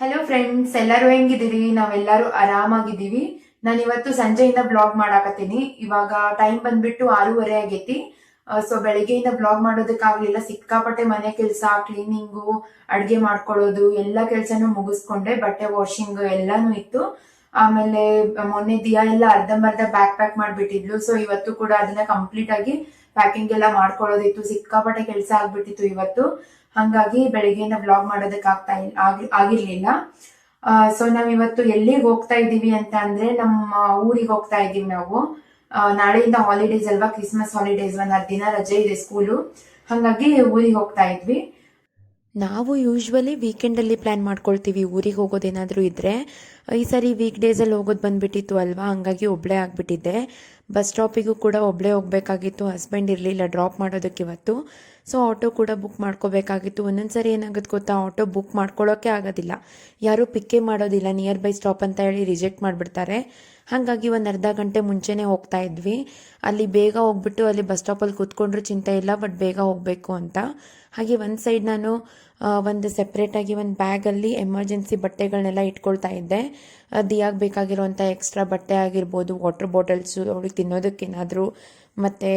Hello friends ಎಲ್ಲರೂ ಹೆಂಗಿದ್ದೀರಿ? ನಾವೆಲ್ಲರೂ ಆರಾಮಾಗಿದ್ದೀವಿ. ನಾನು ಇವತ್ತು ಸಂಜೆಯಿಂದ ಬ್ಲಾಗ್ ಮಾಡಾಕತ್ತೀನಿ. ಇವಾಗ ಟೈಮ್ ಬಂದ್ಬಿಟ್ಟು ಆರೂವರೆ ಆಗೈತಿ. ಸೊ ಬೆಳಿಗ್ಗೆಯಿಂದ ಬ್ಲಾಗ್ ಮಾಡೋದಕ್ಕಾಗ್ಲಿಲ್ಲ. ಸಿಕ್ಕಾಪಟ್ಟೆ ಮನೆ ಕೆಲಸ ಕ್ಲೀನಿಂಗು ಅಡುಗೆ ಮಾಡ್ಕೊಳ್ಳೋದು, ಎಲ್ಲ ಕೆಲಸನೂ ಮುಗಿಸ್ಕೊಂಡೆ. ಬಟ್ಟೆ ವಾಷಿಂಗ್ ಎಲ್ಲಾನು ಇತ್ತು. ಆಮೇಲೆ ಮೊನ್ನೆ ದಿಯಾ ಎಲ್ಲ ಅರ್ಧಂಬರ್ಧ ಬ್ಯಾಕ್ ಪ್ಯಾಕ್ ಮಾಡ್ಬಿಟ್ಟಿದ್ಲು. ಸೊ ಇವತ್ತು ಕೂಡ ಅದನ್ನ ಕಂಪ್ಲೀಟ್ ಆಗಿ ಪ್ಯಾಕಿಂಗ್ ಎಲ್ಲ ಮಾಡ್ಕೊಳ್ಳೋದಿತ್ತು. ಸಿಕ್ಕಾಪಟ್ಟೆ ಕೆಲಸ ಆಗ್ಬಿಟ್ಟಿತ್ತು ಇವತ್ತು. ಹಂಗಾಗಿ ಬೆಳಿಗ್ಗೆಯಿಂದ ಬ್ಲಾಗ್ ಮಾಡೋದಕ್ಕೆ ಆಗ್ತಾ ಆಗಿರ್ಲಿಲ್ಲ. ಸೊ ನಾವ್ ಇವತ್ತು ಎಲ್ಲಿಗೆ ಹೋಗ್ತಾ ಇದೀವಿ ಅಂತ ಅಂದ್ರೆ ನಮ್ಮ ಊರಿಗೆ ಹೋಗ್ತಾ ಇದೀವಿ ನಾವು. ನಾಳೆಯಿಂದ ಹಾಲಿಡೇಸ್ ಅಲ್ವಾ? ಕ್ರಿಸ್ಮಸ್ ಹಾಲಿಡೇಸ್ ಒಂದ್ ಹತ್ತು ದಿನ ರಜೆ ಇದೆ ಸ್ಕೂಲು ಹಂಗಾಗಿ ಊರಿಗೆ ಹೋಗ್ತಾ ಇದ್ವಿ. ನಾವು ಯೂಶ್ವಲಿ ವೀಕೆಂಡಲ್ಲಿ ಪ್ಲ್ಯಾನ್ ಮಾಡ್ಕೊಳ್ತೀವಿ ಊರಿಗೆ ಹೋಗೋದೇನಾದರೂ ಇದ್ದರೆ ಈ ಸರಿ ವೀಕ್ ಡೇಸಲ್ಲಿ ಹೋಗೋದು ಬಂದ್ಬಿಟ್ಟಿತ್ತು ಅಲ್ವಾ? ಹಂಗಾಗಿ ಒಬ್ಬಳೇ ಆಗಿಬಿಟ್ಟಿದ್ದೆ. ಬಸ್ ಸ್ಟಾಪಿಗೂ ಕೂಡ ಒಬ್ಬಳೇ ಹೋಗಬೇಕಾಗಿತ್ತು. ಹಸ್ಬೆಂಡ್ ಇರಲಿಲ್ಲ ಡ್ರಾಪ್ ಮಾಡೋದಕ್ಕೆ ಇವತ್ತು. ಸೊ ಆಟೋ ಕೂಡ ಬುಕ್ ಮಾಡ್ಕೋಬೇಕಾಗಿತ್ತು. ಒಂದೊಂದು ಸರಿ ಏನಾಗುತ್ತೆ ಗೊತ್ತಾ? ಆಟೋ ಬುಕ್ ಮಾಡ್ಕೊಳ್ಳೋಕೆ ಆಗೋದಿಲ್ಲ. ಯಾರೂ ಪಿಕ್ಕೇ ಮಾಡೋದಿಲ್ಲ. ನಿಯರ್ ಬೈ ಸ್ಟಾಪ್ ಅಂತ ಹೇಳಿ ರಿಜೆಕ್ಟ್ ಮಾಡಿಬಿಡ್ತಾರೆ. ಹಾಗಾಗಿ ಒಂದು ಅರ್ಧ ಗಂಟೆ ಮುಂಚೆನೇ ಹೋಗ್ತಾ ಇದ್ವಿ. ಅಲ್ಲಿ ಬೇಗ ಹೋಗ್ಬಿಟ್ಟು ಅಲ್ಲಿ ಬಸ್ ಸ್ಟಾಪಲ್ಲಿ ಕೂತ್ಕೊಂಡ್ರೂ ಚಿಂತೆ ಇಲ್ಲ ಬಟ್ ಬೇಗ ಹೋಗಬೇಕು ಅಂತ. ಹಾಗೆ ಒಂದು ಸೈಡ್ ನಾನು ಒಂದು ಸೆಪ್ರೇಟಾಗಿ ಒಂದು ಬ್ಯಾಗಲ್ಲಿ ಎಮರ್ಜೆನ್ಸಿ ಬಟ್ಟೆಗಳನ್ನೆಲ್ಲ ಇಟ್ಕೊಳ್ತಾ ಇದ್ದೆ. ದಿಯಾಗ ಬೇಕಾಗಿರುವಂಥ ಎಕ್ಸ್ಟ್ರಾ ಬಟ್ಟೆ ಆಗಿರ್ಬೋದು ವಾಟರ್ ಬಾಟಲ್ಸು ಅವಳಿಗೆ ತಿನ್ನೋದಕ್ಕೇನಾದರೂ ಮತ್ತು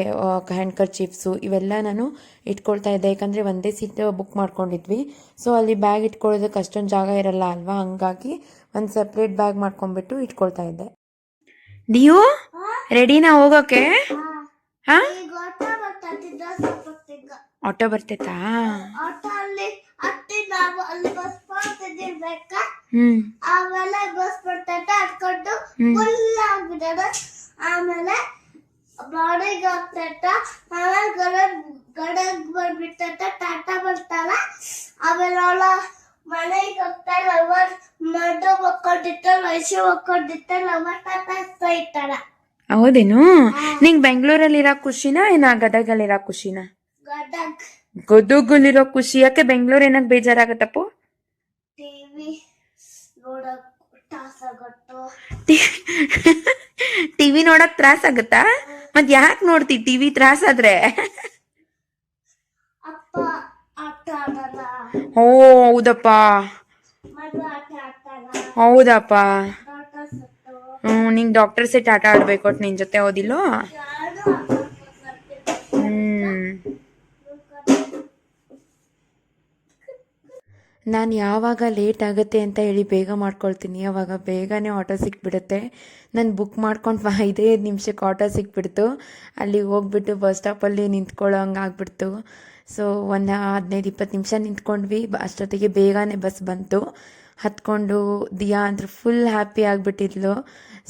ಹ್ಯಾಂಡ್ ಚಿಪ್ಸು ಇವೆಲ್ಲ ನಾನು ಇಟ್ಕೊಳ್ತಾ ಇದ್ದೆ. ಯಾಕಂದರೆ ಒಂದೇ ಸೀಟ್ ಬುಕ್ ಮಾಡ್ಕೊಂಡಿದ್ವಿ. ಸೊ ಅಲ್ಲಿ ಬ್ಯಾಗ್ ಇಟ್ಕೊಳ್ಳೋದಕ್ಕೆ ಅಷ್ಟೊಂದು ಜಾಗ ಇರಲ್ಲ ಅಲ್ವಾ? ಹಂಗಾಗಿ ಒಂದು ಸಪ್ರೇಟ್ ಬ್ಯಾಗ್ ಮಾಡ್ಕೊಂಡ್ಬಿಟ್ಟು ಇಟ್ಕೊಳ್ತಾ ಇದ್ದೆ. ನೀವು ರೆಡಿನಾ ಹೋಗೋಕೆ? ಹಾಂ? ಆಟೋ ಬರ್ತೈತಾ? ಆಟೋ ಅಲ್ಲಿ ಹತ್ತಿ ನಾವು ಅಲ್ಲಿ ಬಸ್ ಬರ್ತಿದ್ದಿರ್ಬೇಕಾ ಹ್ಮ್. ಆಮೇಲೆ ಬಸ್ ಬರ್ತೈತೆ ಆಮೇಲೆ ಬಾಡಿಗೆ ಹೋಗ್ತೈತ ಆಮೇಲೆ ಗಡಗ್ ಗಡಗ್ ಬಂದ್ಬಿಟ್ಟೈತೆ ಟಾಟಾ ಬರ್ತಾಳ. ಆಮೇಲೆ ಅವಳ ಮನೆಗೆ ಹೋಗ್ತಾಳ ಅವ ಮಡು ಮಕ್ಕೊಂಡಿರ್ತಾಳ ವಯಸ್ಸು ಮಕ್ಕೊಂಡಿರ್ತಾಳ ಅವ ಟಾಟಾ ಇರ್ತಾಳ ಹೌದೇನು? ನಿಂಗ್ ಬೆಂಗಳೂರಲ್ಲಿ ಇರೋ ಖುಷಿನಾ ಏನ ಗದಗಲ್ಲಿ ಅಲ್ಲಿರೋ ಖುಷಿನಾ? ಗದಗ್. ಗದಗಲ್ಲಿರೋ ಖುಷಿ ಯಾಕೆ ಬೆಂಗಳೂರು ಏನಾಗ ಬೇಜಾರಾಗತ್ತಪ್ಪ? ಟಿವಿ ನೋಡಕ್ ಟಿವಿ ನೋಡಕ್ ತ್ರಾಸ ಆಗತ್ತಾ? ಮತ್ ಯಾಕೆ ನೋಡ್ತಿ ಟಿವಿ ತ್ರಾಸಾದ್ರೆ ಓ ಹೌದಪ್ಪ. ಹೌದಪ್ಪ. ಹ್ಮ್ ನಿಂಗ್ ಡಾಕ್ಟರ್ ಸೆಟ್ ಆಟ ಆಡ್ಬೇಕು ನಿನ್ ಜೊತೆ ಓದಿಲ್ಲೋ ನಾನು ಯಾವಾಗ ಲೇಟ್ ಆಗುತ್ತೆ ಅಂತ ಹೇಳಿ ಬೇಗ ಮಾಡ್ಕೊಳ್ತೀನಿ. ಅವಾಗ ಬೇಗನೆ ಆಟೋ ಸಿಕ್ಬಿಡುತ್ತೆ. ನಾನು ಬುಕ್ ಮಾಡ್ಕೊಂಡು ಐದೇ ನಿಮಿಷಕ್ಕೆ ಆಟೋ ಸಿಕ್ಬಿಡ್ತು. ಅಲ್ಲಿ ಹೋಗ್ಬಿಟ್ಟು ಬಸ್ ಸ್ಟಾಪಲ್ಲಿ ನಿಂತ್ಕೊಳ್ಳೋ ಹಂಗೆ ಆಗ್ಬಿಡ್ತು. ಸೊ ಒಂದು ಹದಿನೈದು ಇಪ್ಪತ್ತು ನಿಮಿಷ ನಿಂತ್ಕೊಂಡ್ವಿ. ಅಷ್ಟೊತ್ತಿಗೆ ಬೇಗನೆ ಬಸ್ ಬಂತು. ಹತ್ಕೊಂಡು ದಿಯಾ ಅಂದ್ರೆ ಫುಲ್ ಹ್ಯಾಪಿ ಆಗಿಬಿಟ್ಟಿದ್ಲು.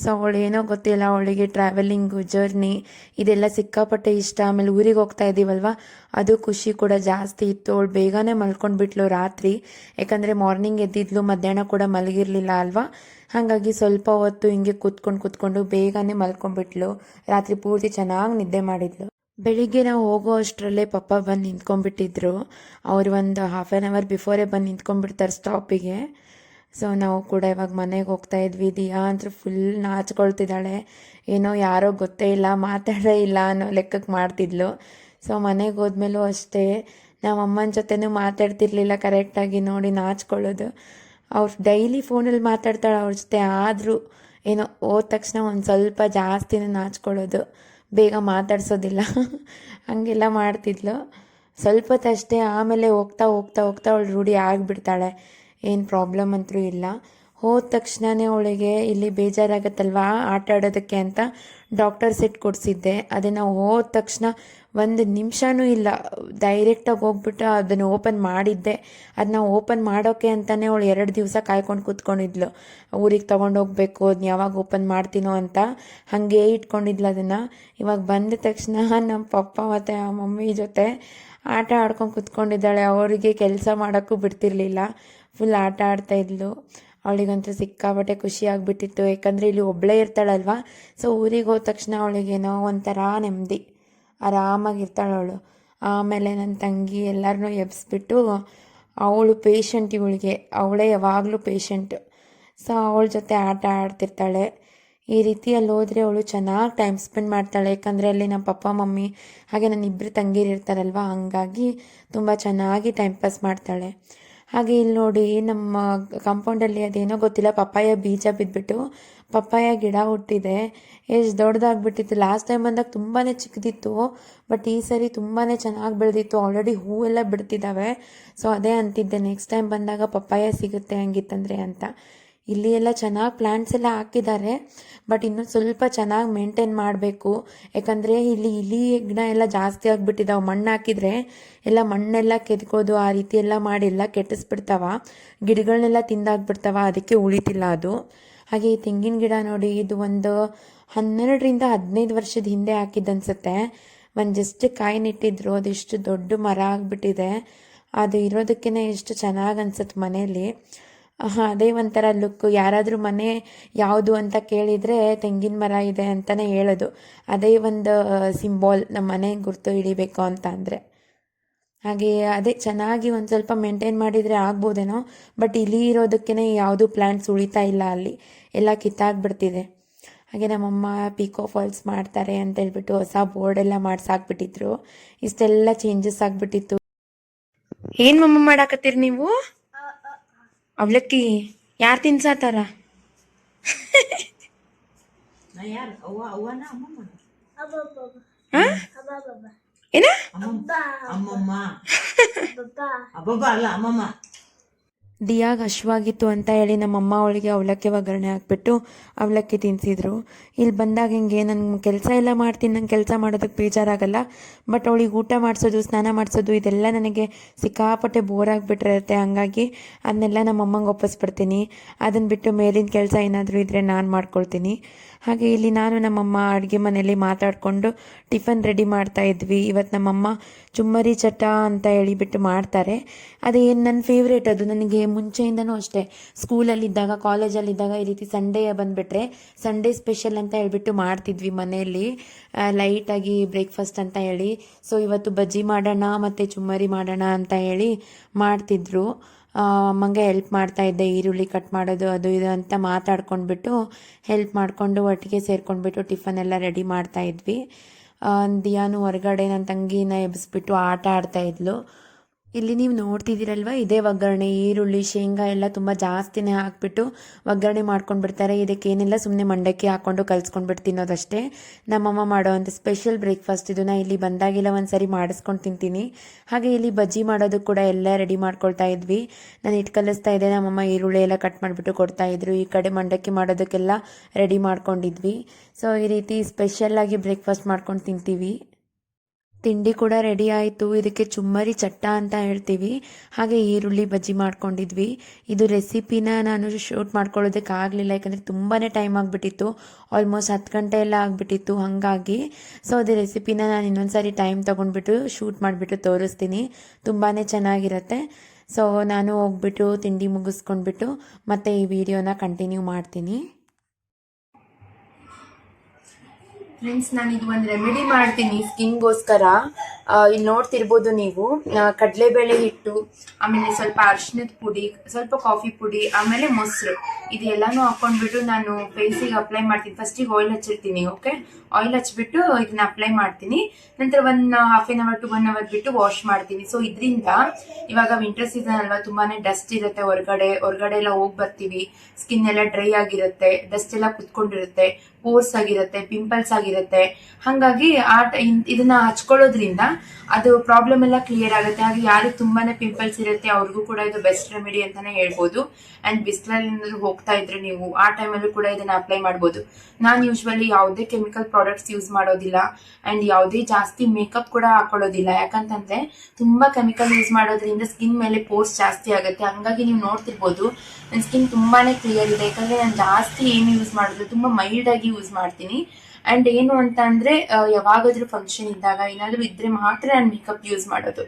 ಸೊ ಅವಳು ಏನೋ ಗೊತ್ತಿಲ್ಲ, ಅವಳಿಗೆ ಟ್ರಾವೆಲಿಂಗು ಜರ್ನಿ ಇದೆಲ್ಲ ಸಿಕ್ಕಾಪಟ್ಟೆ ಇಷ್ಟ. ಆಮೇಲೆ ಊರಿಗೆ ಹೋಗ್ತಾ ಇದ್ದೀವಲ್ವ ಅದು ಖುಷಿ ಕೂಡ ಜಾಸ್ತಿ ಇತ್ತು. ಅವಳು ಬೇಗನೆ ಮಲ್ಕೊಂಡ್ಬಿಟ್ಲು ರಾತ್ರಿ. ಯಾಕಂದರೆ ಮಾರ್ನಿಂಗ್ ಎದ್ದಿದ್ಲು, ಮಧ್ಯಾಹ್ನ ಕೂಡ ಮಲಗಿರ್ಲಿಲ್ಲ ಅಲ್ವಾ? ಹಾಗಾಗಿ ಸ್ವಲ್ಪ ಹೊತ್ತು ಹಿಂಗೆ ಕೂತ್ಕೊಂಡು ಕೂತ್ಕೊಂಡು ಬೇಗನೆ ಮಲ್ಕೊಂಡ್ಬಿಟ್ಲು. ರಾತ್ರಿ ಪೂರ್ತಿ ಚೆನ್ನಾಗಿ ನಿದ್ದೆ ಮಾಡಿದ್ಲು. ಬೆಳಿಗ್ಗೆ ನಾವು ಹೋಗೋ ಅಷ್ಟರಲ್ಲೇ ಪಪ್ಪ ಬಂದು ನಿಂತ್ಕೊಂಡ್ಬಿಟ್ಟಿದ್ರು. ಅವ್ರು ಒಂದು ಹಾಫ್ ಆನ್ ಅವರ್ ಬಿಫೋರೇ ಬಂದು ನಿಂತ್ಕೊಂಡ್ಬಿಡ್ತಾರೆ ಸ್ಟಾಪಿಗೆ ಸೊ ನಾವು ಕೂಡ ಇವಾಗ ಮನೆಗೆ ಹೋಗ್ತಾ ಇದ್ವಿ. ದಿಯಾ ಅಂತೂ ಫುಲ್ ನಾಚ್ಕೊಳ್ತಿದ್ದಾಳೆ. ಏನೋ ಯಾರೋ ಗೊತ್ತೇ ಇಲ್ಲ, ಮಾತಾಡೇ ಇಲ್ಲ ಅನ್ನೋ ಲೆಕ್ಕಕ್ಕೆ ಮಾಡ್ತಿದ್ಲು. ಸೊ ಮನೆಗೆ ಹೋದ್ಮೇಲೂ ಅಷ್ಟೇ. ನಮ್ಮ ಅಮ್ಮನ ಜೊತೆನೂ ಮಾತಾಡ್ತಿರ್ಲಿಲ್ಲ ಕರೆಕ್ಟಾಗಿ ನೋಡಿ ನಾಚ್ಕೊಳ್ಳೋದು. ಅವ್ರು ಡೈಲಿ ಫೋನಲ್ಲಿ ಮಾತಾಡ್ತಾಳೆ ಅವ್ರ ಜೊತೆ. ಆದರೂ ಏನೋ ಹೋದ ತಕ್ಷಣ ಒಂದು ಸ್ವಲ್ಪ ಜಾಸ್ತಿನೇ ನಾಚ್ಕೊಳ್ಳೋದು. ಬೇಗ ಮಾತಾಡ್ಸೋದಿಲ್ಲ. ಹಂಗೆಲ್ಲ ಮಾಡ್ತಿದ್ಲು. ಸ್ವಲ್ಪ ತಷ್ಟೇ ಆಮೇಲೆ ಹೋಗ್ತಾ ಹೋಗ್ತಾ ಹೋಗ್ತಾ ಅವಳು ರೂಢಿ ಆಗಿಬಿಡ್ತಾಳೆ. ಏನು ಪ್ರಾಬ್ಲಮ್ ಅಂತೂ ಇಲ್ಲ. ಹೋದ ತಕ್ಷಣವೇ ಅವಳಿಗೆ ಇಲ್ಲಿ ಬೇಜಾರಾಗತ್ತಲ್ವಾ ಆಟ ಆಡೋದಕ್ಕೆ ಅಂತ ಡಾಕ್ಟರ್ ಸೆಟ್ ಕೊಡಿಸಿದ್ದೆ. ಅದನ್ನು ಹೋದ ತಕ್ಷಣ ಒಂದು ನಿಮಿಷನೂ ಇಲ್ಲ. ಡೈರೆಕ್ಟಾಗಿ ಹೋಗ್ಬಿಟ್ಟು ಅದನ್ನು ಓಪನ್ ಮಾಡಿದ್ದೆ. ಅದನ್ನ ಓಪನ್ ಮಾಡೋಕ್ಕೆ ಅಂತಲೇ ಅವಳು ಎರಡು ದಿವಸ ಕಾಯ್ಕೊಂಡು ಕೂತ್ಕೊಂಡಿದ್ಲು. ಊರಿಗೆ ತೊಗೊಂಡೋಗ್ಬೇಕು ಅದನ್ನ ಯಾವಾಗ ಓಪನ್ ಮಾಡ್ತೀನೋ ಅಂತ ಹಾಗೆ ಇಟ್ಕೊಂಡಿದ್ಲು ಅದನ್ನು. ಇವಾಗ ಬಂದ ತಕ್ಷಣ ನಮ್ಮ ಪಪ್ಪ ಮತ್ತು ಮಮ್ಮಿ ಜೊತೆ ಆಟ ಆಡ್ಕೊಂಡು ಕೂತ್ಕೊಂಡಿದ್ದಾಳೆ. ಅವರಿಗೆ ಕೆಲಸ ಮಾಡೋಕ್ಕೂ ಬಿಡ್ತಿರ್ಲಿಲ್ಲ. ಫುಲ್ ಆಟ ಆಡ್ತಾ ಇದ್ಲು. ಅವಳಿಗಂತೂ ಸಿಕ್ಕಾಪಟ್ಟೆ ಖುಷಿ ಆಗಿಬಿಟ್ಟಿತ್ತು. ಯಾಕಂದರೆ ಇಲ್ಲಿ ಒಬ್ಬಳೇ ಇರ್ತಾಳಲ್ವಾ? ಸೊ ಊರಿಗೆ ಹೋದ ತಕ್ಷಣ ಅವಳಿಗೇನೋ ಒಂಥರ ನೆಮ್ಮದಿ. ಆರಾಮಾಗಿರ್ತಾಳೆ ಅವಳು ಆಮೇಲೆ ನನ್ನ ತಂಗಿ ಎಲ್ಲರನ್ನೂ ಎಬ್ಸ್ಬಿಟ್ಟು ಅವಳು ಪೇಷಂಟ್ ಇವಳಿಗೆ. ಅವಳೇ ಯಾವಾಗಲೂ ಪೇಷಂಟ್ ಸೊ ಅವಳ ಜೊತೆ ಆಟ ಆಡ್ತಿರ್ತಾಳೆ. ಈ ರೀತಿ ಅಲ್ಲಿ ಹೋದರೆ ಅವಳು ಚೆನ್ನಾಗಿ ಟೈಮ್ ಸ್ಪೆಂಡ್ ಮಾಡ್ತಾಳೆ. ಯಾಕಂದರೆ ಅಲ್ಲಿ ನಮ್ಮ ಪಪ್ಪ, ಮಮ್ಮಿ, ಹಾಗೆ ನನ್ನ ಇಬ್ಬರು ತಂಗೀರು ಇರ್ತಾರಲ್ವ ಹಂಗಾಗಿ ತುಂಬ ಚೆನ್ನಾಗಿ ಟೈಮ್ ಪಾಸ್ ಮಾಡ್ತಾಳೆ. ಹಾಗೆ ಇಲ್ಲಿ ನೋಡಿ ನಮ್ಮ ಕಾಂಪೌಂಡಲ್ಲಿ ಅದೇನೋ ಗೊತ್ತಿಲ್ಲ, ಪಪ್ಪಾಯ ಬೀಜ ಬಿದ್ದುಬಿಟ್ಟು ಪಪ್ಪಾಯ ಗಿಡ ಹುಟ್ಟಿದೆ. ಎಷ್ಟು ದೊಡ್ಡದಾಗ್ಬಿಟ್ಟಿತ್ತು. ಲಾಸ್ಟ್ ಟೈಮ್ ಬಂದಾಗ ತುಂಬಾ ಚಿಕ್ಕದಿತ್ತು ಬಟ್ ಈ ಸರಿ ತುಂಬಾ ಚೆನ್ನಾಗಿ ಬೆಳೆದಿತ್ತು. ಆಲ್ರೆಡಿ ಹೂವೆಲ್ಲ ಬಿಡ್ತಿದ್ದಾವೆ ಸೊ ಅದೇ ಅಂತಿದ್ದೆ. ನೆಕ್ಸ್ಟ್ ಟೈಮ್ ಬಂದಾಗ ಪಪ್ಪಾಯ ಸಿಗುತ್ತೆ ಹಂಗಿತ್ತಂದರೆ ಅಂತ. ಇಲ್ಲಿ ಎಲ್ಲ ಚೆನ್ನಾಗಿ ಪ್ಲ್ಯಾಂಟ್ಸ್ ಎಲ್ಲ ಹಾಕಿದ್ದಾರೆ ಬಟ್ ಇನ್ನೂ ಸ್ವಲ್ಪ ಚೆನ್ನಾಗಿ ಮೇಂಟೈನ್ ಮಾಡಬೇಕು. ಯಾಕಂದರೆ ಇಲ್ಲಿ ಇಲಿ ಗಿಡ ಎಲ್ಲ ಜಾಸ್ತಿ ಆಗಿಬಿಟ್ಟಿದ್ದಾವೆ ಮಣ್ಣು ಹಾಕಿದರೆ ಎಲ್ಲ ಮಣ್ಣೆಲ್ಲ ಕೆದ್ಕೋದು ಆ ರೀತಿ ಎಲ್ಲ ಮಾಡಿ ಎಲ್ಲ ಕೆಟ್ಟಿಸ್ಬಿಡ್ತಾವ. ಗಿಡಗಳನ್ನೆಲ್ಲ ತಿಂದಾಗ್ಬಿಡ್ತಾವ. ಅದಕ್ಕೆ ಉಳಿತಿಲ್ಲ ಅದು. ಹಾಗೆ ಈ ತೆಂಗಿನ ಗಿಡ ನೋಡಿ ಇದು ಒಂದು ಹನ್ನೆರಡರಿಂದ ಹದಿನೈದು ವರ್ಷದ ಹಿಂದೆ ಹಾಕಿದ್ದು ಅನಿಸುತ್ತೆ. ಒಂದು ಜಸ್ಟ್ ಕಾಯಿ ನೆಟ್ಟಿದ್ರು ಅದೆಷ್ಟು ದೊಡ್ಡ ಮರ ಆಗಿಬಿಟ್ಟಿದೆ. ಅದು ಇರೋದಕ್ಕೇ ಎಷ್ಟು ಚೆನ್ನಾಗಿ ಅನ್ಸುತ್ತೆ ಆಹಾ, ಅದೇ ಒಂಥರ ಲುಕ್ ಯಾರಾದರೂ ಮನೆ ಯಾವುದು ಅಂತ ಕೇಳಿದರೆ ತೆಂಗಿನ ಮರ ಇದೆ ಅಂತಲೇ ಹೇಳೋದು. ಅದೇ ಒಂದು ಸಿಂಬಾಲ್ ನಮ್ಮ ಮನೆ ಗುರ್ತು ಹಿಡಿಬೇಕು ಅಂತ ಅಂದರೆ. ಹಾಗೆ ಅದೇ ಚೆನ್ನಾಗಿ ಒಂದು ಸ್ವಲ್ಪ ಮೇಂಟೈನ್ ಮಾಡಿದರೆ ಆಗ್ಬೋದೇನೋ ಬಟ್ ಇಲ್ಲಿ ಇರೋದಕ್ಕೇ ಯಾವುದು ಪ್ಲ್ಯಾಂಟ್ಸ್ ಉಳಿತಾ ಇಲ್ಲ ಅಲ್ಲಿ. ಎಲ್ಲ ಕಿತ್ತಾಗ್ಬಿಡ್ತಿದೆ. ಹಾಗೆ ನಮ್ಮಮ್ಮ ಪಿಕೋ ಫಾಲ್ಸ್ ಮಾಡ್ತಾರೆ ಅಂತ ಹೇಳ್ಬಿಟ್ಟು ಹೊಸ ಬೋರ್ಡ್ ಎಲ್ಲ ಮಾಡ್ಸಾಕ್ಬಿಟ್ಟಿದ್ರು. ಇಷ್ಟೆಲ್ಲ ಚೇಂಜಸ್ ಆಗಿಬಿಟ್ಟಿತ್ತು. ಏನು ಮಮ್ಮ ಮಾಡಾಕತ್ತೀರಿ ನೀವು? ಅವಲಕ್ಕಿ ಯಾರು ತಿನ್ಸಾತಾರ. ಏನ. ಅಮ್ಮಮ್ಮ ಅಲ್ಲ ಅಮ್ಮಮ್ಮ. ದಿಯಾಗ ಹಶ್ವಾಗಿತ್ತು ಅಂತ ಹೇಳಿ ನಮ್ಮಮ್ಮ ಅವಳಿಗೆ ಅವಲಕ್ಕಿ ಒಗ್ಗರಣೆ ಹಾಕ್ಬಿಟ್ಟು ಅವಲಕ್ಕಿ ತಿನ್ಸಿದ್ರು. ಇಲ್ಲಿ ಬಂದಾಗ ಹಿಂಗೆ ನನ್ನ ಕೆಲಸ ಎಲ್ಲ ಮಾಡ್ತೀನಿ, ನಂಗೆ ಕೆಲಸ ಮಾಡೋದಕ್ಕೆ ಬೇಜಾರಾಗಲ್ಲ. ಬಟ್ ಅವಳಿಗೆ ಊಟ ಮಾಡಿಸೋದು, ಸ್ನಾನ ಮಾಡಿಸೋದು ಇದೆಲ್ಲ ನನಗೆ ಸಿಕ್ಕಾಪಟ್ಟೆ ಬೋರ್ ಆಗಿಬಿಟ್ಟಿರುತ್ತೆ. ಹಂಗಾಗಿ ಅದನ್ನೆಲ್ಲ ನಮ್ಮಮ್ಮಂಗೆ ಒಪ್ಪಿಸ್ಬಿಡ್ತೀನಿ. ಅದನ್ನು ಬಿಟ್ಟು ಮೇಲಿನ ಕೆಲಸ ಏನಾದರೂ ಇದ್ದರೆ ನಾನು ಮಾಡ್ಕೊಳ್ತೀನಿ. ಹಾಗೆ ಇಲ್ಲಿ ನಾನು ನಮ್ಮಮ್ಮ ಅಡುಗೆ ಮನೆಯಲ್ಲಿ ಮಾತಾಡಿಕೊಂಡು ಟಿಫನ್ ರೆಡಿ ಮಾಡ್ತಾ ಇದ್ವಿ. ಇವತ್ತು ನಮ್ಮಮ್ಮ ಚುಮ್ಮರಿ ಚಟ ಅಂತ ಹೇಳಿಬಿಟ್ಟು ಮಾಡ್ತಾರೆ. ಅದೇ ನನ್ನ ಫೇವ್ರೇಟ್ ಅದು, ನನಗೆ ಮುಂಚೆಯಿಂದನೂ ಅಷ್ಟೇ. ಸ್ಕೂಲಲ್ಲಿದ್ದಾಗ, ಕಾಲೇಜಲ್ಲಿದ್ದಾಗ ಈ ರೀತಿ ಸಂಡೇ ಬಂದುಬಿಟ್ರೆ ಸಂಡೇ ಸ್ಪೆಷಲ್ ಅಂತ ಹೇಳಿಬಿಟ್ಟು ಮಾಡ್ತಿದ್ವಿ ಮನೆಯಲ್ಲಿ. ಲೈಟಾಗಿ ಬ್ರೇಕ್ಫಾಸ್ಟ್ ಅಂತ ಹೇಳಿ. ಸೊ ಇವತ್ತು ಬಜ್ಜಿ ಮಾಡೋಣ ಮತ್ತು ಚುಮ್ಮರಿ ಮಾಡೋಣ ಅಂತ ಹೇಳಿ ಮಾಡ್ತಿದ್ರು. ಅಮ್ಮಂಗೆ ಹೆಲ್ಪ್ ಮಾಡ್ತಾ ಇದ್ದೆ, ಈರುಳ್ಳಿ ಕಟ್ ಮಾಡೋದು, ಅದು ಇದು ಅಂತ ಮಾತಾಡ್ಕೊಂಡ್ಬಿಟ್ಟು ಹೆಲ್ಪ್ ಮಾಡಿಕೊಂಡು ಒಟ್ಟಿಗೆ ಸೇರ್ಕೊಂಡ್ಬಿಟ್ಟು ಟಿಫನ್ ಎಲ್ಲ ರೆಡಿ ಮಾಡ್ತಾ ಇದ್ವಿ. ದಿಯಾನು ಹೊರಗಡೆ ನನ್ನ ತಂಗಿನ ಎಬ್ಬಿಸ್ಬಿಟ್ಟು ಆಟ ಆಡ್ತಾ ಇದ್ಲು. ಇಲ್ಲಿ ನೀವು ನೋಡ್ತಿದ್ದೀರಲ್ವ? ಇದೇ ಒಗ್ಗರಣೆ, ಈರುಳ್ಳಿ, ಶೇಂಗಾ ಎಲ್ಲ ತುಂಬ ಜಾಸ್ತಿನೇ ಹಾಕ್ಬಿಟ್ಟು ಒಗ್ಗರಣೆ ಮಾಡ್ಕೊಂಡು ಬಿಡ್ತಾರೆ. ಇದಕ್ಕೇನೆಲ್ಲ ಸುಮ್ಮನೆ ಮಂಡಕ್ಕಿ ಹಾಕ್ಕೊಂಡು ಕಲ್ಸ್ಕೊಂಡ್ಬಿಟ್ಟು ತಿನ್ನೋದಷ್ಟೇ. ನಮ್ಮಮ್ಮ ಮಾಡೋವಂಥ ಸ್ಪೆಷಲ್ ಬ್ರೇಕ್ಫಾಸ್ಟ್ ಇದನ್ನ ಇಲ್ಲಿ ಬಂದಾಗೆಲ್ಲ ಒಂದು ಸರಿ ಮಾಡಿಸ್ಕೊಂಡು ತಿಂತೀನಿ. ಹಾಗೆ ಇಲ್ಲಿ ಬಜ್ಜಿ ಮಾಡೋದು ಕೂಡ ಎಲ್ಲ ರೆಡಿ ಮಾಡ್ಕೊಳ್ತಾ ಇದ್ವಿ. ನಾನು ಇಟ್ಟು ಕಲಿಸ್ತಾ ಇದ್ದೆ, ನಮ್ಮಮ್ಮ ಈರುಳ್ಳಿ ಎಲ್ಲ ಕಟ್ ಮಾಡಿಬಿಟ್ಟು ಕೊಡ್ತಾ ಇದ್ರು. ಈ ಕಡೆ ಮಂಡಕ್ಕಿ ಮಾಡೋದಕ್ಕೆಲ್ಲ ರೆಡಿ ಮಾಡ್ಕೊಂಡಿದ್ವಿ. ಸೊ ಈ ರೀತಿ ಸ್ಪೆಷಲ್ಲಾಗಿ ಬ್ರೇಕ್ಫಾಸ್ಟ್ ಮಾಡ್ಕೊಂಡು ತಿಂತೀವಿ. ತಿಂಡಿ ಕೂಡ ರೆಡಿ ಆಯಿತು. ಇದಕ್ಕೆ ಚುಮ್ಮರಿ ಚಟ್ಟ ಅಂತ ಹೇಳ್ತೀವಿ. ಹಾಗೆ ಈರುಳ್ಳಿ ಬಜ್ಜಿ ಮಾಡ್ಕೊಂಡಿದ್ವಿ. ಇದು ರೆಸಿಪಿನ ನಾನು ಶೂಟ್ ಮಾಡ್ಕೊಳ್ಳೋದಕ್ಕೆ ಆಗಲಿಲ್ಲ. ಯಾಕಂದರೆ ತುಂಬಾ ಟೈಮ್ ಆಗಿಬಿಟ್ಟಿತ್ತು. ಆಲ್ಮೋಸ್ಟ್ ಹತ್ತು ಗಂಟೆ ಎಲ್ಲ ಆಗಿಬಿಟ್ಟಿತ್ತು ಹಾಗಾಗಿ. ಸೊ ಅದು ರೆಸಿಪಿನ ನಾನು ಇನ್ನೊಂದು ಸಾರಿ ಟೈಮ್ ತೊಗೊಂಡ್ಬಿಟ್ಟು ಶೂಟ್ ಮಾಡಿಬಿಟ್ಟು ತೋರಿಸ್ತೀನಿ. ತುಂಬಾ ಚೆನ್ನಾಗಿರುತ್ತೆ. ಸೊ ನಾನು ಹೋಗ್ಬಿಟ್ಟು ತಿಂಡಿ ಮುಗಿಸ್ಕೊಂಡ್ಬಿಟ್ಟು ಮತ್ತೆ ಈ ವಿಡಿಯೋನ ಕಂಟಿನ್ಯೂ ಮಾಡ್ತೀನಿ. ಫ್ರೆಂಡ್ಸ್ ನಾನು ಇದು ಒಂದು ರೆಮಿಡಿ ಮಾಡ್ತೀನಿ ಸ್ಕಿನ್ಗೋಸ್ಕರ. ಇಲ್ಲಿ ನೋಡ್ತಿರ್ಬೋದು ನೀವು. ಕಡಲೆಬೇಳೆ ಕಡ್ಲೆಬೇಳೆ ಹಿಟ್ಟು, ಆಮೇಲೆ ಸ್ವಲ್ಪ ಅರ್ಶಿನದ ಪುಡಿ, ಸ್ವಲ್ಪ ಕಾಫಿ ಪುಡಿ, ಆಮೇಲೆ ಮೊಸರು. ಇದೆಲ್ಲಾನು ಹಾಕೊಂಡ್ಬಿಟ್ಟು ನಾನು ಫೇಸಿಗೆ ಅಪ್ಲೈ ಮಾಡ್ತೀನಿ. ಫಸ್ಟಿಗೆ ಆಯಿಲ್ ಹಚ್ಚಿರ್ತೀನಿ ಓಕೆ ಆಯಿಲ್ ಹಚ್ಚಿಬಿಟ್ಟು ಇದನ್ನ ಅಪ್ಲೈ ಮಾಡ್ತೀನಿ. ನಂತರ one half an hour to one hour ಬಿಟ್ಟು ವಾಶ್ ಮಾಡ್ತೀನಿ. ಸೊ ಇದರಿಂದ ಇವಾಗ ವಿಂಟರ್ ಸೀಸನ್ ಅಲ್ವಾ, ತುಂಬಾನೇ ಡಸ್ಟ್ ಇರುತ್ತೆ ಹೊರಗಡೆ. ಹೊರಗಡೆ ಎಲ್ಲ ಹೋಗಿ ಬರ್ತೀವಿ ಸ್ಕಿನ್ ಎಲ್ಲ ಡ್ರೈ ಆಗಿರುತ್ತೆ. ಡಸ್ಟ್ ಎಲ್ಲ ಕುತ್ಕೊಂಡಿರುತ್ತೆ. ಪೋರ್ಸ್ ಆಗಿರುತ್ತೆ ಪಿಂಪಲ್ಸ್ ಆಗಿರುತ್ತೆ. ಹಾಗಾಗಿ ಆ ಇದನ್ನ ಹಚ್ಕೊಳ್ಳೋದ್ರಿಂದ ಅದು ಪ್ರಾಬ್ಲಮ್ ಎಲ್ಲ ಕ್ಲಿಯರ್ ಆಗುತ್ತೆ. ಹಾಗೆ ಯಾರಿಗೆ ತುಂಬಾನೇ ಪಿಂಪಲ್ಸ್ ಇರುತ್ತೆ, ಅವ್ರಿಗೂ ಕೂಡ ಇದು ಬೆಸ್ಟ್ ರೆಮಿಡಿ ಅಂತಾನೆ ಹೇಳ್ಬೋದು. ಅಂಡ್ ಬಿಸ್ಲಲ್ಲಿ ಹೋಗ್ತಾ ಇದ್ರೆ ನೀವು ಆ ಟೈಮಲ್ಲೂ ಕೂಡ ಇದನ್ನ ಅಪ್ಲೈ ಮಾಡ್ಬೋದು. ನಾನು ಯೂಶ್ವಲಿ ಯಾವುದೇ ಕೆಮಿಕಲ್ ಪ್ರಾಡಕ್ಟ್ಸ್ ಯೂಸ್ ಮಾಡೋದಿಲ್ಲ. ಅಂಡ್ ಯಾವುದೇ ಜಾಸ್ತಿ ಮೇಕಪ್ ಕೂಡ ಹಾಕೊಳ್ಳೋದಿಲ್ಲ. ಯಾಕಂತಂದ್ರೆ ತುಂಬಾ ಕೆಮಿಕಲ್ ಯೂಸ್ ಮಾಡೋದ್ರಿಂದ ಸ್ಕಿನ್ ಮೇಲೆ ಪೋರ್ಸ್ ಜಾಸ್ತಿ ಆಗುತ್ತೆ. ಹಂಗಾಗಿ ನೀವು ನೋಡ್ತಿರ್ಬೋದು, ನನ್ನ ಸ್ಕಿನ್ ತುಂಬಾನೇ ಕ್ಲಿಯರ್ ಇದೆ. ಯಾಕಂದ್ರೆ ನಾನು ಜಾಸ್ತಿ ಏನು ಯೂಸ್ ಮಾಡೋದು ತುಂಬಾ ಮೈಲ್ಡ್ ಆಗಿ ಯೂಸ್ ಮಾಡ್ತೀನಿ. ಅಂಡ್ ಏನು ಅಂತ ಅಂದ್ರೆ ಯಾವಾಗಾದ್ರೂ ಫಂಕ್ಷನ್ ಇದ್ದಾಗ ಏನಾದ್ರೂ ಇದ್ರೆ ಮಾತ್ರ ನಾನು ಮೇಕಪ್ ಯೂಸ್ ಮಾಡೋದು.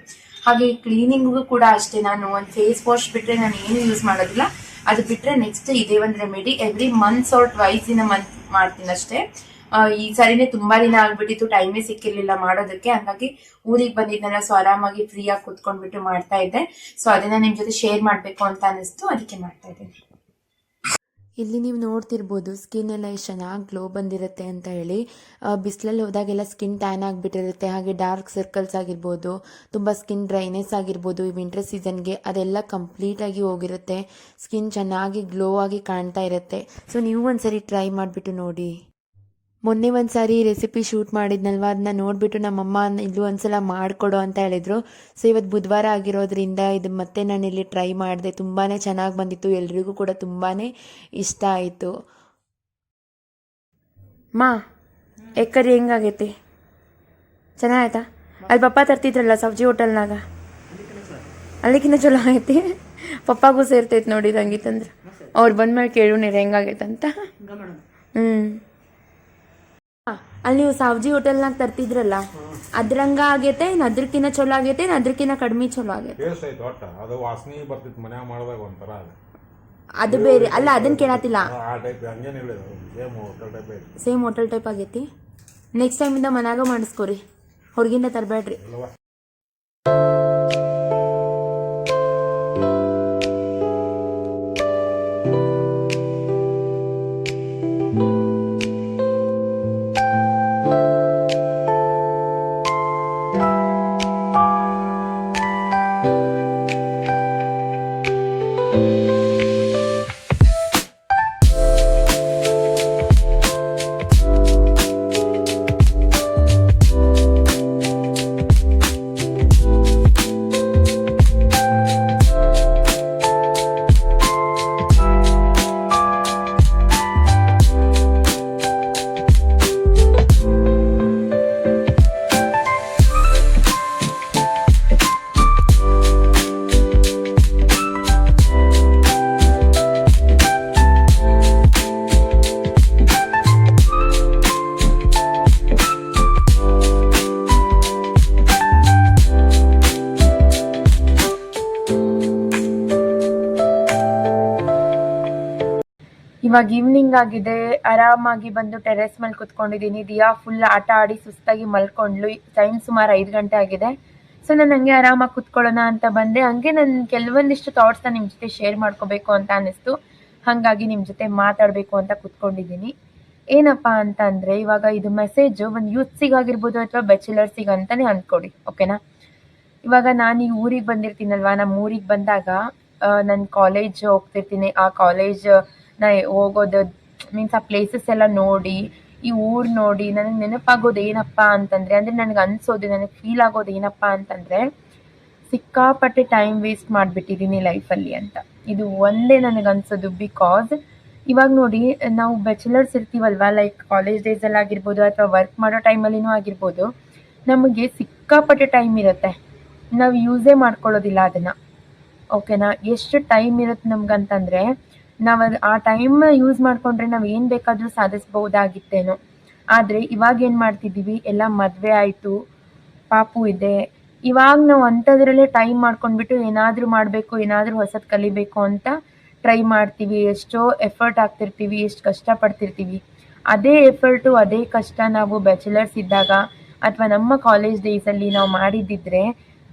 ಹಾಗೆ ಕ್ಲೀನಿಂಗ್ಗೂ ಕೂಡ ಅಷ್ಟೇ. ನಾನು ಒಂದು ಫೇಸ್ ವಾಶ್ ಬಿಟ್ರೆ ನಾನು ಏನು ಯೂಸ್ ಮಾಡೋದಿಲ್ಲ. ಅದು ಬಿಟ್ರೆ ನೆಕ್ಸ್ಟ್ ಇದೇ ಒಂದು remedy every months or twice in month ಮಾಡ್ತೀನಿ ಅಷ್ಟೇ. ಈ ಸರಿನೇ ತುಂಬಾ ದಿನ ಆಗ್ಬಿಟ್ಟಿತ್ತು. ಟೈಮೇ ಸಿಕ್ಕಿರ್ಲಿಲ್ಲ ಮಾಡೋದಕ್ಕೆ. ಹಂಗಾಗಿ ಊರಿಗೆ ಬಂದಿದ್ದೆಲ್ಲ ಸೊ ಆರಾಮಾಗಿ ಫ್ರೀ ಆಗಿ ಕುತ್ಕೊಂಡ್ಬಿಟ್ಟು ಮಾಡ್ತಾ ಇದ್ದೆ. ಸೊ ಅದನ್ನ ನಿಮ್ ಜೊತೆ ಶೇರ್ ಮಾಡ್ಬೇಕು ಅಂತ ಅನಿಸ್ತು ಅದಕ್ಕೆ ಮಾಡ್ತಾ ಇದ್ದೀನಿ. ಇಲ್ಲಿ ನೀವು ನೋಡ್ತಿರ್ಬೋದು ಸ್ಕಿನ್ ಎಲ್ಲ ಎಷ್ಟು ಚೆನ್ನಾಗಿ ಗ್ಲೋ ಬಂದಿರುತ್ತೆ ಅಂತ ಹೇಳಿ. ಬಿಸಿಲಲ್ಲಿ ಹೋದಾಗೆಲ್ಲ ಸ್ಕಿನ್ ಟ್ಯಾನ್ ಆಗಿಬಿಟ್ಟಿರುತ್ತೆ, ಹಾಗೆ ಡಾರ್ಕ್ ಸರ್ಕಲ್ಸ್ ಆಗಿರ್ಬೋದು, ತುಂಬ ಸ್ಕಿನ್ ಡ್ರೈನೆಸ್ ಆಗಿರ್ಬೋದು ಈ ವಿಂಟರ್ ಸೀಸನ್ಗೆ ಅದೆಲ್ಲ ಕಂಪ್ಲೀಟಾಗಿ ಹೋಗಿರುತ್ತೆ. ಸ್ಕಿನ್ ಚೆನ್ನಾಗಿ ಗ್ಲೋ ಆಗಿ ಕಾಣ್ತಾ ಇರುತ್ತೆ. ಸೊ ನೀವು ಒಂದ್ಸರಿ ಟ್ರೈ ಮಾಡಿಬಿಟ್ಟು ನೋಡಿ. ಮೊನ್ನೆ ಒಂದು ಸಾರಿ ರೆಸಿಪಿ ಶೂಟ್ ಮಾಡಿದ್ನಲ್ವ? ಅದನ್ನ ನೋಡಿಬಿಟ್ಟು ನಮ್ಮಮ್ಮ ಇಲ್ಲೂ ಒಂದ್ಸಲ ಮಾಡಿಕೊಡು ಅಂತ ಹೇಳಿದರು. ಸೊ ಇವತ್ತು ಬುಧವಾರ ಆಗಿರೋದ್ರಿಂದ ಇದು ಮತ್ತೆ ನಾನು ಇಲ್ಲಿ ಟ್ರೈ ಮಾಡಿದೆ. ತುಂಬಾ ಚೆನ್ನಾಗಿ ಬಂದಿತ್ತು. ಎಲ್ರಿಗೂ ಕೂಡ ತುಂಬಾ ಇಷ್ಟ ಆಯಿತು. ಮಾ, ಎಕ್ಕರಿ ಹೆಂಗಾಗೈತಿ? ಚೆನ್ನಾಗಾಯ್ತಾ ಅಲ್ಲಿ ಪಪ್ಪ ತರ್ತಿದ್ರಲ್ಲ ಸಬ್ಜಿ ಹೋಟೆಲ್ನಾಗ? ಅಲ್ಲಿಗಿಂತ ಚಲೋ ಆಗೈತಿ. ಪಪ್ಪಾಗೂ ಸೇರ್ತೈತೆ ನೋಡಿ, ರಂಗಿತಂದ್ರೆ. ಅವ್ರು ಬಂದ್ಮೇಲೆ ಕೇಳು ನೀರು ಹೆಂಗಾಗೈತಂತ. ಹ್ಞೂ ಅಲ್ಲಿ ನೀವು ಸಾವ್ಜಿ ಹೋಟೆಲ್ನಾಗ ತರ್ತಿದ್ರಲ್ಲ ಅದ್ರಂಗ ಆಗೈತೆ ಇನ್ನು ಅದ್ರಕಿನ್ನ ಚಲೋ ಆಗೈತೆ ಇನ್ನು ಅದ್ರಕಿನ್ನ ಕಡಿಮೆ ಚಲೋ ಆಗೈತೆ. ಟೇಸ್ಟ್ ಐತೆ ಒಟ್ಟ. ಅದು ವಾಸನೆ ಬರ್ತಿತ್ತು ಮನ್ಯಾಗ ಮಾಡಿದಾಗ ಒಂಥರ ಅದು ಅದು ಬೇರೆ ಅಲ್ಲ ಅದನ್ನ ಕೇಳತ್ತಿಲ್ಲ. ಆ ಟೈಪ್ ಹಂಗೇನಿಲ್ಲ ಸೇಮ್ ಹೋಟೆಲ್ ಟೈಪ್ ಐತಿ. ಸೇಮ್ ಹೋಟೆಲ್ ಟೈಪ್ ಆಗೈತಿ. ನೆಕ್ಸ್ಟ್ ಟೈಮಿಂದ ಮನ್ಯಾಗ ಮಾಡಿಸ್ಕೊರಿ. ಹೊರಗಿಂದ ತರಬೇಡ್ರಿ ಇವಾಗ ಈವ್ನಿಂಗ್ ಆಗಿದೆ, ಆರಾಮಾಗಿ ಬಂದು ಟೆರೆಸ್ ಮೇಲೆ ಕುತ್ಕೊಂಡಿದ್ದೀನಿ. ದಿಯಾ ಫುಲ್ ಆಟ ಆಡಿ ಸುಸ್ತಾಗಿ ಮಲ್ಕೊಂಡ್ಲು. ಟೈಮ್ ಸುಮಾರು ಐದು ಗಂಟೆ ಆಗಿದೆ. ಸೊ ನಾನು ಹಂಗೆ ಆರಾಮಾಗಿ ಕುತ್ಕೊಳ್ಳೋಣ ಅಂತ ಬಂದೆ. ಹಂಗೆ ನನ್ನ ಕೆಲವೊಂದಿಷ್ಟು ಥಾಟ್ಸ್ನ ನಿಮ್ಮ ಜೊತೆ ಶೇರ್ ಮಾಡ್ಕೋಬೇಕು ಅಂತ ಅನ್ನಿಸ್ತು. ಹಾಗಾಗಿ ನಿಮ್ಮ ಜೊತೆ ಮಾತಾಡಬೇಕು ಅಂತ ಕುತ್ಕೊಂಡಿದ್ದೀನಿ. ಏನಪ್ಪ ಅಂತ ಅಂದರೆ ಇವಾಗ ಇದು ಮೆಸೇಜು ಒಂದು ಯೂತ್ಸಿಗಾಗಿರ್ಬೋದು ಅಥವಾ ಬ್ಯಾಚುಲರ್ಸಿಗೆ ಅಂತಲೇ ಅಂದ್ಕೊಡಿ ಓಕೆನಾ ಇವಾಗ ನಾನು ಈ ಊರಿಗೆ ಬಂದಿರ್ತೀನಲ್ವಾ? ನಮ್ಮ ಊರಿಗೆ ಬಂದಾಗ ನನ್ನ ಕಾಲೇಜ್ ಹೋಗ್ತಿರ್ತೀನಿ. ಆ ಕಾಲೇಜ್ ನಾ ಹೋಗೋದು ಮೀನ್ಸ್ ಆ ಪ್ಲೇಸಸ್ ಎಲ್ಲ ನೋಡಿ, ಈ ಊರು ನೋಡಿ ನನಗೆ ನೆನಪಾಗೋದು ಏನಪ್ಪ ಅಂತಂದರೆ, ಅಂದರೆ ನನಗೆ ಅನಿಸೋದು, ನನಗೆ ಫೀಲ್ ಆಗೋದು ಏನಪ್ಪ ಅಂತಂದರೆ, ಸಿಕ್ಕಾಪಟ್ಟೆ ಟೈಮ್ ವೇಸ್ಟ್ ಮಾಡಿಬಿಟ್ಟಿದ್ದೀನಿ ಲೈಫಲ್ಲಿ ಅಂತ. ಇದು ಒಂದೇ ನನಗೆ ಅನ್ಸೋದು ಬಿಕಾಸ್ ಇವಾಗ ನೋಡಿ, ನಾವು ಬ್ಯಾಚುಲರ್ಸ್ ಇರ್ತೀವಲ್ವ ಲೈಕ್ ಕಾಲೇಜ್ ಡೇಸಲ್ಲಿ ಆಗಿರ್ಬೋದು ಅಥವಾ ವರ್ಕ್ ಮಾಡೋ ಟೈಮಲ್ಲಿನೂ ಆಗಿರ್ಬೋದು, ನಮಗೆ ಸಿಕ್ಕಾಪಟ್ಟೆ ಟೈಮ್ ಇರುತ್ತೆ. ನಾವು ಯೂಸೇ ಮಾಡ್ಕೊಳ್ಳೋದಿಲ್ಲ ಅದನ್ನು. ಓಕೆನಾ ಎಷ್ಟು ಟೈಮ್ ಇರುತ್ತೆ ನಮ್ಗಂತಂದರೆ ನಾವು ಆ ಟೈಮ್ ಯೂಸ್ ಮಾಡಿಕೊಂಡ್ರೆ ನಾವು ಏನು ಬೇಕಾದರೂ ಸಾಧಿಸ್ಬೋದಾಗಿತ್ತೇನೋ ಆದರೆ ಇವಾಗ ಏನು ಮಾಡ್ತಿದ್ದೀವಿ? ಎಲ್ಲ ಮದುವೆ ಆಯಿತು, ಪಾಪು ಇದೆ. ಇವಾಗ ನಾವು ಅಂಥದ್ರಲ್ಲೇ ಟೈಮ್ ಮಾಡ್ಕೊಂಡ್ಬಿಟ್ಟು ಏನಾದರೂ ಮಾಡಬೇಕು, ಏನಾದರೂ ಹೊಸದು ಕಲಿಬೇಕು ಅಂತ ಟ್ರೈ ಮಾಡ್ತೀವಿ. ಎಷ್ಟೋ ಎಫರ್ಟ್ ಹಾಕ್ತಿರ್ತೀವಿ ಎಷ್ಟು ಕಷ್ಟಪಡ್ತಿರ್ತೀವಿ ಅದೇ ಎಫರ್ಟು ಅದೇ ಕಷ್ಟ ನಾವು ಬ್ಯಾಚುಲರ್ಸ್ ಇದ್ದಾಗ ಅಥವಾ ನಮ್ಮ ಕಾಲೇಜ್ ಡೇಸಲ್ಲಿ ನಾವು ಮಾಡಿದ್ದಿದ್ರೆ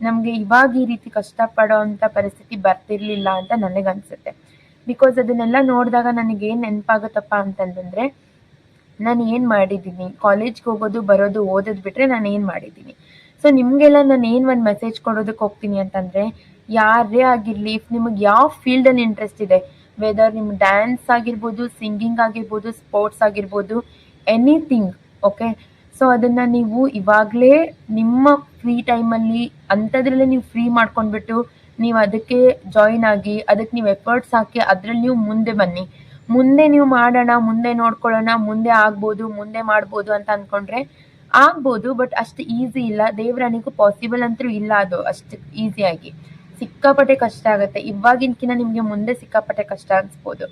ನಮಗೆ ಇವಾಗ ಈ ರೀತಿ ಕಷ್ಟಪಡೋ ಅಂಥ ಪರಿಸ್ಥಿತಿ ಬರ್ತಿರ್ಲಿಲ್ಲ ಅಂತ ನನಗನ್ಸುತ್ತೆ. ಬಿಕಾಸ್ ಅದನ್ನೆಲ್ಲ ನೋಡಿದಾಗ ನನಗೆ ಏನು ನೆನಪಾಗುತ್ತಪ್ಪ ಅಂತಂದ್ರೆ, ನಾನು ಏನು ಮಾಡಿದ್ದೀನಿ? ಕಾಲೇಜ್ಗೆ ಹೋಗೋದು, ಬರೋದು, ಓದೋದು ಬಿಟ್ಟರೆ ನಾನು ಏನು ಮಾಡಿದ್ದೀನಿ? ಸೊ ನಿಮಗೆಲ್ಲ ನಾನು ಏನು ಒಂದು ಮೆಸೇಜ್ ಕೊಡೋದಕ್ಕೆ ಹೋಗ್ತೀನಿ ಅಂತಂದರೆ, ಯಾರೇ ಆಗಿರಲಿ ನಿಮಗೆ ಯಾವ ಫೀಲ್ಡಲ್ಲಿ ಇಂಟ್ರೆಸ್ಟ್ ಇದೆ ವೆದರ್ ನಿಮ್ಮ ಡ್ಯಾನ್ಸ್ ಆಗಿರ್ಬೋದು ಸಿಂಗಿಂಗ್ ಆಗಿರ್ಬೋದು ಸ್ಪೋರ್ಟ್ಸ್ ಆಗಿರ್ಬೋದು ಎನಿಥಿಂಗ್ ಓಕೆ ಸೊ ಅದನ್ನು ನೀವು ಇವಾಗಲೇ ನಿಮ್ಮ ಫ್ರೀ ಟೈಮಲ್ಲಿ ಅಂಥದ್ರಲ್ಲೇ ನೀವು ಫ್ರೀ ಮಾಡ್ಕೊಂಡ್ಬಿಟ್ಟು ನೀವು ಅದಕ್ಕೆ ಜಾಯಿನ್ ಆಗಿ, ಅದಕ್ಕೆ ನೀವು ಎಫರ್ಟ್ಸ್ ಹಾಕಿ, ಅದರಲ್ಲಿ ನೀವು ಮುಂದೆ ಬನ್ನಿ. ಮುಂದೆ ನೀವು ಮಾಡೋಣ, ಮುಂದೆ ನೋಡ್ಕೊಳ್ಳೋಣ, ಮುಂದೆ ಆಗ್ಬೋದು, ಮುಂದೆ ಮಾಡ್ಬೋದು ಅಂತ ಅಂದ್ಕೊಂಡ್ರೆ ಆಗ್ಬೋದು ಬಟ್ ಅಷ್ಟು ಈಸಿ ಇಲ್ಲ. ದೇವರಾಣಿಗೂ ಪಾಸಿಬಲ್ ಅಂತೂ ಇಲ್ಲ ಅದು, ಅಷ್ಟು ಈಸಿಯಾಗಿ ಸಿಕ್ಕಾಪಟ್ಟೆ ಕಷ್ಟ ಆಗುತ್ತೆ. ಇವಾಗಿನ್ಕಿಂತ ನಿಮಗೆ ಮುಂದೆ ಸಿಕ್ಕಾಪಟ್ಟೆ ಕಷ್ಟ ಅನಿಸ್ಬೋದು.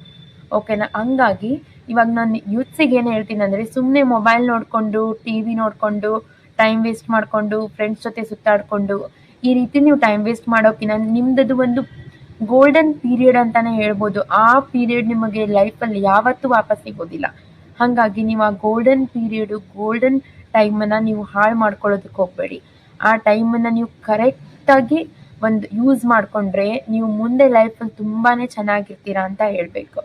ಓಕೆನಾ ಹಂಗಾಗಿ ಇವಾಗ ನಾನು ಯೂತ್ಸಿಗೆ ಏನು ಹೇಳ್ತೀನಿ ಅಂದರೆ ಸುಮ್ಮನೆ ಮೊಬೈಲ್ ನೋಡಿಕೊಂಡು ಟಿ ವಿ ನೋಡಿಕೊಂಡು ಟೈಮ್ ವೇಸ್ಟ್ ಮಾಡಿಕೊಂಡು ಫ್ರೆಂಡ್ಸ್ ಜೊತೆ ಸುತ್ತಾಡಿಕೊಂಡು ಈ ರೀತಿ ನೀವು ಟೈಮ್ ವೇಸ್ಟ್ ಮಾಡೋಕ್ಕಿಂತ ನಿಮ್ದದು ಒಂದು ಗೋಲ್ಡನ್ ಪೀರಿಯಡ್ ಅಂತಾನೆ ಹೇಳ್ಬೋದು. ಆ ಪೀರಿಯಡ್ ನಿಮಗೆ ಲೈಫಲ್ಲಿ ಯಾವತ್ತೂ ವಾಪಸ್ ಸಿಗೋದಿಲ್ಲ. ಹಾಗಾಗಿ ನೀವು ಆ ಗೋಲ್ಡನ್ ಪೀರಿಯಡ್ ಗೋಲ್ಡನ್ ಟೈಮನ್ನು ನೀವು ಹಾಳು ಮಾಡ್ಕೊಳ್ಳೋದಕ್ಕೆ ಹೋಗಬೇಡಿ. ಆ ಟೈಮನ್ನು ನೀವು ಕರೆಕ್ಟಾಗಿ ಒಂದು ಯೂಸ್ ಮಾಡಿಕೊಂಡ್ರೆ ನೀವು ಮುಂದೆ ಲೈಫಲ್ಲಿ ತುಂಬಾ ಚೆನ್ನಾಗಿರ್ತೀರಾ ಅಂತ ಹೇಳಬೇಕು.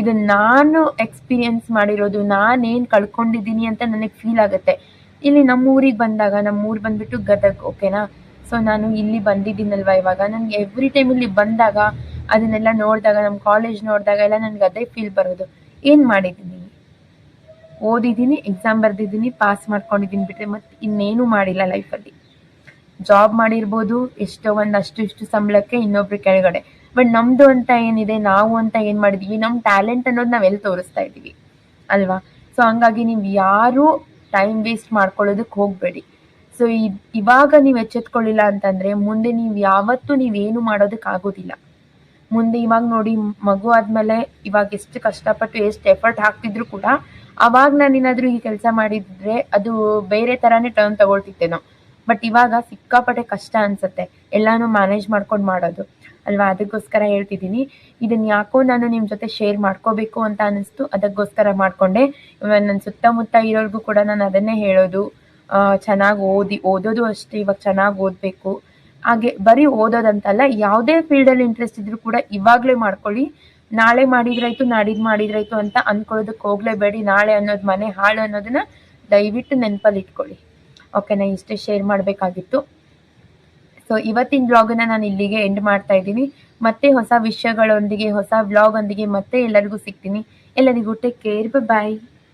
ಇದು ನಾನು ಎಕ್ಸ್ಪೀರಿಯನ್ಸ್ ಮಾಡಿರೋದು, ನಾನೇನು ಕಳ್ಕೊಂಡಿದ್ದೀನಿ ಅಂತ ನನಗೆ ಫೀಲ್ ಆಗುತ್ತೆ. ಇಲ್ಲಿ ನಮ್ಮ ಊರಿಗೆ ಬಂದಾಗ ನಮ್ಮ ಊರು ಬಂದ್ಬಿಟ್ಟು ಗದಗ್ ಓಕೆನಾ ಸೊ ನಾನು ಇಲ್ಲಿ ಬಂದಿದ್ದೀನಲ್ವ ಇವಾಗ? ನನಗೆ ಎವ್ರಿ ಟೈಮ್ ಇಲ್ಲಿ ಬಂದಾಗ, ಅದನ್ನೆಲ್ಲ ನೋಡಿದಾಗ ನಮ್ಮ ಕಾಲೇಜ್ ನೋಡಿದಾಗ ಎಲ್ಲ ನನಗೆ ಅದೇ ಫೀಲ್ ಬರೋದು. ಏನು ಮಾಡಿದ್ದೀನಿ? ಓದಿದ್ದೀನಿ ಎಕ್ಸಾಮ್ ಬರೆದಿದ್ದೀನಿ ಪಾಸ್ ಮಾಡ್ಕೊಂಡಿದ್ದೀನಿ ಬಿಟ್ಟರೆ ಮತ್ತೆ ಇನ್ನೇನು ಮಾಡಿಲ್ಲ ಲೈಫಲ್ಲಿ ಜಾಬ್ ಮಾಡಿರ್ಬೋದು, ಎಷ್ಟೋ ಒಂದು ಅಷ್ಟು ಇಷ್ಟು ಸಂಬಳಕ್ಕೆ ಇನ್ನೊಬ್ರು ಕೆಳಗಡೆ. ಬಟ್ ನಮ್ಮದು ಅಂತ ಏನಿದೆ, ನಾವು ಅಂತ ಏನು ಮಾಡಿದ್ವಿ? ನಮ್ಮ ಟ್ಯಾಲೆಂಟ್ ಅನ್ನೋದು ನಾವು ಎಲ್ಲಿ ತೋರಿಸ್ತಾ ಇದ್ದೀವಿ? ಅಲ್ವಾ? ಸೊ ಹಂಗಾಗಿ ನೀವು ಯಾರೂ ಟೈಮ್ ವೇಸ್ಟ್ ಮಾಡ್ಕೊಳ್ಳೋದಕ್ಕೆ ಹೋಗಬೇಡಿ. ಸೊ ಇವಾಗ ನೀವು ಎಚ್ಚೆತ್ಕೊಳ್ಳಿಲ್ಲ ಅಂತಂದರೆ ಮುಂದೆ ನೀವು ಯಾವತ್ತೂ ನೀವೇನು ಮಾಡೋದಕ್ಕೆ ಆಗೋದಿಲ್ಲ. ಮುಂದೆ ಇವಾಗ ನೋಡಿ ಮಗು ಆದಮೇಲೆ ಇವಾಗ ಎಷ್ಟು ಕಷ್ಟಪಟ್ಟು ಎಷ್ಟು ಎಫರ್ಟ್ ಹಾಕ್ತಿದ್ರು ಕೂಡ ಅವಾಗ ನಾನು ಏನಾದರೂ ಈ ಕೆಲಸ ಮಾಡಿದ್ರೆ ಅದು ಬೇರೆ ಥರನೇ ಟರ್ನ್ ತಗೊಳ್ತಿತ್ತೇನೋ ಬಟ್ ಇವಾಗ ಸಿಕ್ಕಾಪಟ್ಟೆ ಕಷ್ಟ ಅನಿಸುತ್ತೆ. ಎಲ್ಲನೂ ಮ್ಯಾನೇಜ್ ಮಾಡ್ಕೊಂಡು ಮಾಡೋದು. ಅಲ್ವಾ? ಅದಕ್ಕೋಸ್ಕರ ಹೇಳ್ತಿದ್ದೀನಿ. ಇದನ್ನ ಯಾಕೋ ನಾನು ನಿಮ್ಮ ಜೊತೆ ಶೇರ್ ಮಾಡ್ಕೋಬೇಕು ಅಂತ ಅನ್ನಿಸ್ತು ಅದಕ್ಕೋಸ್ಕರ ಮಾಡಿಕೊಂಡೆ. ನನ್ನ ಸುತ್ತಮುತ್ತ ಇರೋರ್ಗೂ ಕೂಡ ನಾನು ಅದನ್ನೇ ಹೇಳೋದು. ಚೆನ್ನಾಗಿ ಓದಿ, ಓದೋದು ಅಷ್ಟೇ, ಇವಾಗ ಚೆನ್ನಾಗಿ ಓದಬೇಕು. ಹಾಗೆ ಬರೀ ಓದೋದಂತಲ್ಲ, ಯಾವುದೇ ಫೀಲ್ಡಲ್ಲಿ ಇಂಟ್ರೆಸ್ಟ್ ಇದ್ರೂ ಕೂಡ ಇವಾಗಲೇ ಮಾಡ್ಕೊಳ್ಳಿ. ನಾಳೆ ಮಾಡಿದ್ರಾಯ್ತು, ನಾಡಿದ್ ಮಾಡಿದ್ರಾಯ್ತು ಅಂತ ಅಂದ್ಕೊಳ್ಳೋದಕ್ಕೆ ಹೋಗ್ಲೇಬೇಡಿ. ನಾಳೆ ಅನ್ನೋದು ಮನೆ ಹಾಳು ಅನ್ನೋದನ್ನ ದಯವಿಟ್ಟು ನೆನಪಲ್ಲಿ ಇಟ್ಕೊಳ್ಳಿ. ಓಕೆನಾ? ಇಷ್ಟೇ ಶೇರ್ ಮಾಡಬೇಕಾಗಿತ್ತು. ಸೊ ಇವತ್ತಿನ ವ್ಲಾಗನ್ನ ನಾನು ಇಲ್ಲಿಗೆ ಎಂಡ್ ಮಾಡ್ತಾ ಇದ್ದೀನಿ. ಮತ್ತೆ ಹೊಸ ವಿಷಯಗಳೊಂದಿಗೆ, ಹೊಸ ವ್ಲಾಗ್ ಒಂದಿಗೆ ಮತ್ತೆ ಎಲ್ಲರಿಗೂ ಸಿಗ್ತೀನಿ. ಎಲ್ಲರಿಗೂ ಟೇಕ್ ಕೇರ್ ಬಾಯ್